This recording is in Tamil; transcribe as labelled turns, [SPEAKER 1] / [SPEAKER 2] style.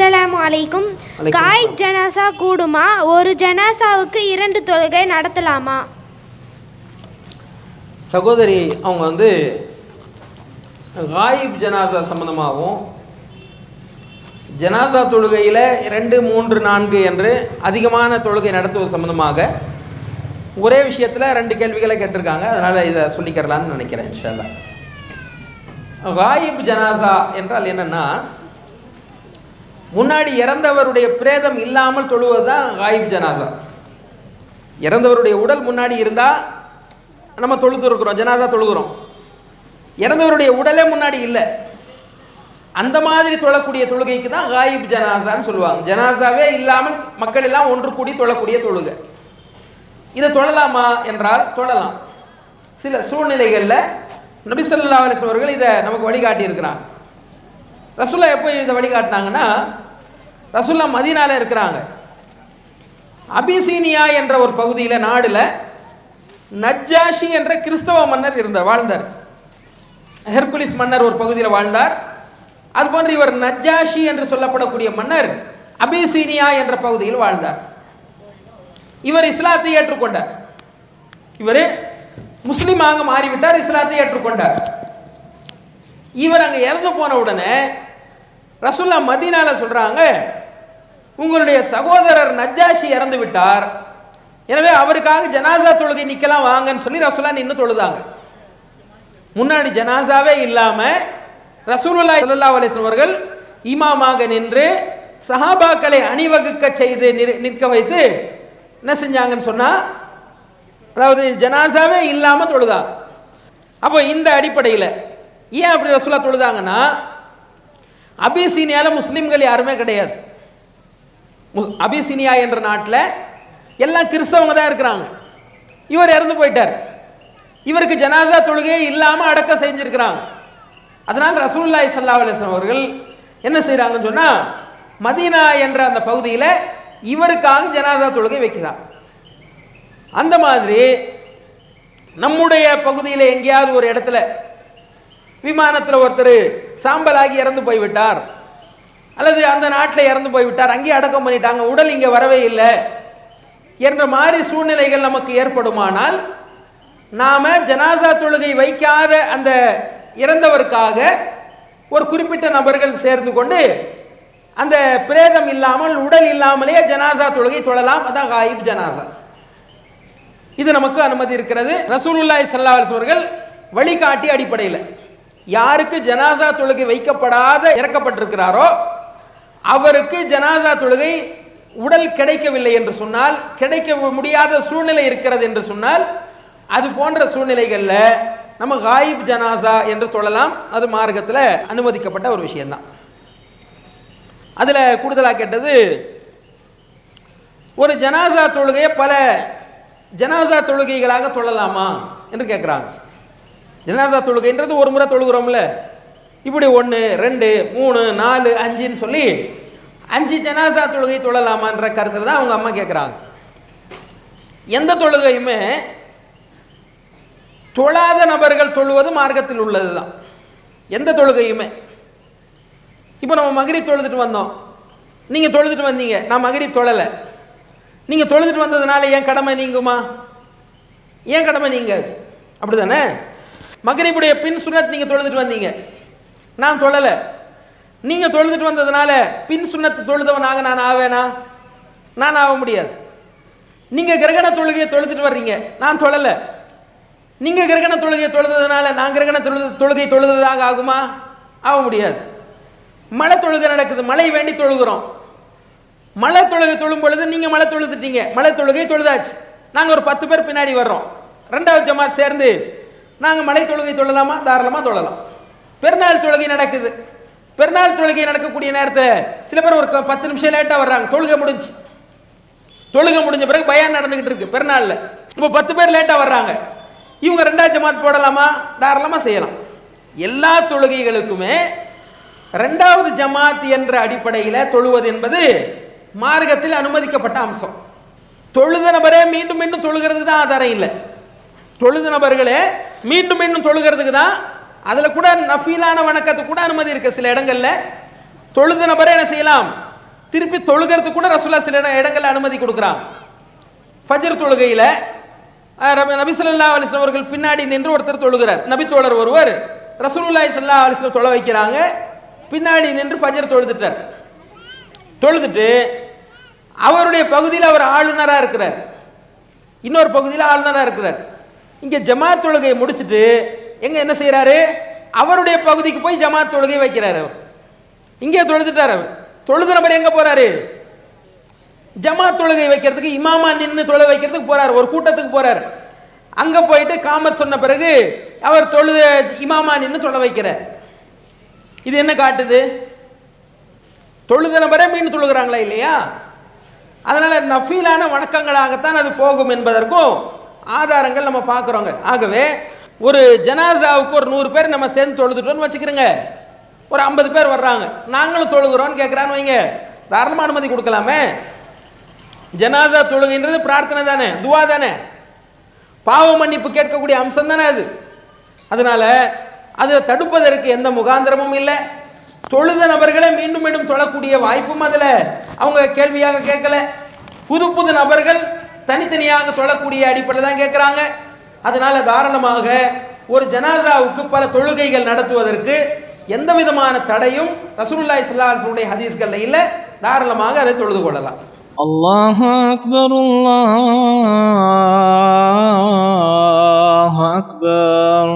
[SPEAKER 1] அஸ்ஸலாமு அலைக்கும்.
[SPEAKER 2] அலைக்கும்
[SPEAKER 1] காய் ஜனாசா கூடுமா? ஒரு ஜனாசாவுக்கு இரண்டு தொழுகை நடத்தலாமா?
[SPEAKER 2] சகோதரி அவங்க வந்து காயிப் ஜனாசா சம்பந்தமாகவும் ஜனாசா தொழுகையில் ரெண்டு மூன்று நான்கு என்று அதிகமான தொழுகை நடத்துவது சம்பந்தமாக ஒரே விஷயத்தில் ரெண்டு கேள்விகளை கேட்டிருக்காங்க. அதனால் இதை சொல்லிக்கிறலான்னு நினைக்கிறேன் இன்ஷால்லா காயிப் ஜனாசா என்றால் என்னன்னா முன்னாடி இறந்தவருடைய பிரேதம் இல்லாமல் தொழுவது தான் காயிப் ஜனாசா. இறந்தவருடைய உடல் முன்னாடி இருந்தால் நம்ம தொழுது இருக்கிறோம் ஜனாதா தொழுகிறோம் இறந்தவருடைய உடலே முன்னாடி இல்லை. அந்த மாதிரி தொழக்கூடிய தொழுகைக்கு தான் காயிப் ஜனாசான்னு சொல்லுவாங்க. ஜனாசாவே இல்லாமல் மக்கள் எல்லாம் ஒன்று கூடி தொழக்கூடிய தொழுகை. இதை தொழலாமா என்றால் தொழலாம். சில சூழ்நிலைகளில் நபிசல்லா அலிஸ் அவர்கள் இதை நமக்கு வழிகாட்டி இருக்கிறாங்க ரசுல்லா எப்போ இதை வழிகாட்டினாங்கன்னா ரசுல்லா மதீனால இருக்கிறாங்க. அபிசீனியா என்ற ஒரு பகுதியில் நாடுல நஜ்ஜாஷி என்ற கிறிஸ்தவ மன்னர் இருந்தார் வாழ்ந்தார். ஹெர்குலிஸ் மன்னர் ஒரு பகுதியில் வாழ்ந்தார். அதுபோன்று இவர் நஜ்ஜாஷி என்று சொல்லப்படக்கூடிய மன்னர் அபிசீனியா என்ற பகுதியில் வாழ்ந்தார். இவர் இஸ்லாத்தை ஏற்றுக்கொண்டார். இவர் முஸ்லீமாக மாறிவிட்டார் இஸ்லாத்தை ஏற்றுக்கொண்டார். இவர் அங்கே இறந்து போன உடனே ரசுல்லா மதீனால சொல்றாங்க உங்களுடைய சகோதரர் நஜ்ஜாஷி இறந்து விட்டார். எனவே அவருக்காக ஜனாசா தொழுகை நிக்கலாம் வாங்கன்னு சொல்லி ரசூலா நின்று தொழுதாங்க. முன்னாடி ஜனாசாவே இல்லாம ரசூலுல்லா ஸல்லல்லாஹு அலைஹி அவர்கள் இமாமாக நின்று சஹாபாக்களை அணிவகுக்க செய்து நிறு- நிற்க வைத்து என்ன செஞ்சாங்கன்னு சொன்னா அதாவது ஜனாசாவே இல்லாம தொழுதாங்க அப்போ இந்த அடிப்படையில் ஏன் அப்படி ரசூலா தொழுதாங்கன்னா அபிசீனியால முஸ்லீம்கள் யாருமே கிடையாது. அபிசினியா என்ற நாட்டில் எல்லாம் கிறிஸ்தவங்க தான் இருக்கிறாங்க. இவர் இறந்து போயிட்டார். இவருக்கு ஜனாசா தொழுகையே இல்லாமல் அடக்கம் செஞ்சுருக்கிறாங்க. அதனால் ரசூல்லாய் ஸல்லல்லாஹு அலிஸ்லாம் அவர்கள் என்ன செய்கிறாங்கன்னு சொன்னால் மதீனா என்ற அந்த பகுதியில் இவருக்காக ஜனாதா தொழுகை வைக்கிறார். அந்த மாதிரி நம்முடைய பகுதியில் எங்கேயாவது ஒரு இடத்துல விமானத்தில் ஒருத்தர் சாம்பலாகி இறந்து போய்விட்டார். அல்லது அந்த நாட்டில் இறந்து போய்விட்டார் அங்கேயே அடக்கம் பண்ணிட்டாங்க. உடல் இங்கே வரவே இல்லை. என்ற மாதிரி சூழ்நிலைகள் நமக்கு ஏற்படுமானால் நாம் ஜனாசா தொழுகை வைக்காத அந்த இறந்தவருக்காக ஒரு குறிப்பிட்ட நபர்கள் சேர்ந்து கொண்டு அந்த பிரேதம் இல்லாமல் உடல் இல்லாமலேயே ஜனாசா தொழுகை தொழலாம். அதான் காயிப் ஜனாசா. இது நமக்கு அனுமதி இருக்கிறது. ரசூலுல்லாய் ஸல்லல்லாஹு அவர்கள் வழிகாட்டி அடிப்படையில் யாருக்கு ஜனாசா தொழுகை வைக்கப்படாத இறக்கப்பட்டிருக்கிறாரோ அவருக்கு ஜனாசா தொழுகை உடல் கிடைக்கவில்லை என்று சொன்னால் கிடைக்க முடியாத சூழ்நிலை இருக்கிறது என்று சொன்னால் அது போன்ற சூழ்நிலைகளில் நம்ம காயிப் ஜனாசா என்று தொழலாம். அது மார்க்கத்தில் அனுமதிக்கப்பட்ட ஒரு விஷயம்தான். அதில் கூடுதலாக கேட்டது ஒரு ஜனாசா தொழுகையை பல ஜனாசா தொழுகைகளாக தொழலாமா என்று கேட்குறாங்க ஜனாசா தொழுகைன்றது ஒரு முறை தொழுகிறோம்ல. இப்படி ஒன்று ரெண்டு மூணு நாலு அஞ்சுன்னு சொல்லி அஞ்சு ஜனாசா தொழுகை தொழலாமான்ற கருத்தில் தான் அவங்க அம்மா கேட்குறாங்க எந்த தொழுகையுமே தொழாத நபர்கள் தொழுவது மார்க்கத்தில் உள்ளது தான் எந்த தொழுகையுமே. இப்போ நம்ம மகிரிப் தொழுதுட்டு வந்தோம். நீங்கள் தொழுதுட்டு வந்தீங்க. நான் மகிரிப் தொழலை. நீங்கள் தொழுதுட்டு வந்ததுனால ஏன் கடமை நீங்குமா? ஏன் கடமை நீங்க அப்படி தானே மகிரிப்புடைய பின் சுனத் நீங்கள் தொழுதுட்டு வந்தீங்க. நான் தொழலை. நீங்கள் தொழுதுட்டு வந்ததுனால பின் சுண்ணத்து தொழுதவனாக நான் ஆவேனா? நான் ஆக முடியாது. நீங்கள் கிரகண தொழுகையை தொழுதுட்டு வர்றீங்க. நான் தொழலை. நீங்கள் கிரகண தொழுகையை தொழுதுனால நான் கிரகண தொழுது தொழுகை தொழுததாக ஆகுமா? ஆக முடியாது. மழை தொழுகை நடக்குது. மழை வேண்டி தொழுகிறோம். மழை தொழுகை தொழும் பொழுது நீங்கள் மழை தொழுதுட்டீங்க. மழை தொழுகை தொழுதாச்சு. நாங்கள் ஒரு பத்து பேர் பின்னாடி வர்றோம். ரெண்டாவது ஜமாத் சேர்ந்து நாங்கள் மழை தொழுகை தொழலாமா? தாராளமாக தொழலாம். பெருநாள் தொழுகை நடக்குது. பெருநாள் தொழுகை நடக்கக்கூடிய நேரத்தில் சில பேர் ஒரு பத்து நிமிஷம் லேட்டாக வர்றாங்க. தொழுகை முடிஞ்சு. தொழுகை முடிஞ்ச பிறகு பயான் நடந்துகிட்டு இருக்கு பெருநாளில். இப்போ பத்து பேர் லேட்டாக வர்றாங்க. இவங்க ரெண்டாவது ஜமாத் போடலாமா? தாராளமாக செய்யலாம். எல்லா தொழுகைகளுக்குமே ரெண்டாவது ஜமாத் என்ற அடிப்படையில் தொழுவது என்பது மார்க்கத்தில் அனுமதிக்கப்பட்ட அம்சம். தொழுத நபரே மீண்டும் மீண்டும் தொழுகிறதுக்கு தான் ஆதாரம் இல்லை. தொழுத நபர்களே மீண்டும் மீண்டும் தொழுகிறதுக்கு தான் அதில் கூட நஃபீலான வணக்கத்துக்கு கூட அனுமதி இருக்கு சில இடங்கள்ல. தொழுது நபரை என்ன செய்யலாம்? திருப்பி தொழுகிறதுக்கு கூட ரசூல்லா சில இடங்களில் அனுமதி கொடுக்குறான். ஃபஜர் தொழுகையில் நபிசல்லா ரபி- அவர்கள் பின்னாடி நின்று ஒருத்தர் தொழுகிறார். நபி தோழர் ஒருவர் ரசூலுல்லாய் சல்லா அலைஹி தொழ வைக்கிறாங்க. பின்னாடி நின்று ஃபஜர் தொழுதுட்டார். தொழுதுட்டு அவருடைய பகுதியில் அவர் ஆளுநராக இருக்கிறார். இன்னொரு பகுதியில் ஆளுநராக இருக்கிறார். இங்கே ஜமாத் தொழுகையை முடிச்சுட்டு எங்க என்ன செய்கிறாரு அவருடைய பகுதிக்கு போய் ஜமாத் தொழுகை வைக்கிறார் அவர். இங்கே தொழுதுட்டார் அவர். தொழுது நபர் எங்க போறாரு? ஜமாத் தொழுகை வைக்கிறதுக்கு இமாமா நின்று தொழ வைக்கிறதுக்கு போறாரு. ஒரு கூட்டத்துக்கு போறாரு. அங்க போயிட்டு காமத் சொன்ன பிறகு அவர் தொழுது இமாமா நின்று தொழ வைக்கிறார். இது என்ன காட்டுது? தொழுது நபரே மீன் தொழுகிறாங்களா இல்லையா? அதனால நஃபீலான வணக்கங்களாகத்தான் அது போகும் என்பதற்கும் ஆதாரங்கள் நம்ம பார்க்குறோங்க. ஆகவே ஒரு ஜனாசாவுக்கு ஒரு நூறு பேர் நம்ம சேர்ந்து தொழுதுட்டோம்னு வச்சுக்கிறோங்க. ஒரு ஐம்பது பேர் வர்றாங்க. நாங்களும் தொழுகிறோம்னு கேட்குறான்னு வைங்க. தாராளமாக அனுமதி கொடுக்கலாமே. ஜனாதா தொழுகைன்றது பிரார்த்தனை தானே துவா தானே. பாவ மன்னிப்பு கேட்கக்கூடிய அம்சம் தானே அது. அதனால அதில் தடுப்பதற்கு எந்த முகாந்திரமும் இல்லை. தொழுத நபர்களை மீண்டும் மீண்டும் தொழக்கூடிய வாய்ப்பும் அதில். அவங்க கேள்வியாக கேட்கல. புது புது நபர்கள் தனித்தனியாக தொழக்கூடிய அடிப்படையில் தான் கேட்குறாங்க அதனால் தாராளமாக ஒரு ஜனாசாவுக்கு பல தொழுகைகள் நடத்துவதற்கு எந்த விதமான தடையும் ரசூலுல்லாய் சல்லாஹனுடைய ஹதீஸ்களில் இல்லை. தாராளமாக அதை தொழுது கொள்ளலாம்.
[SPEAKER 3] அல்லாஹ் அக்பர் அல்லாஹ் அக்பர்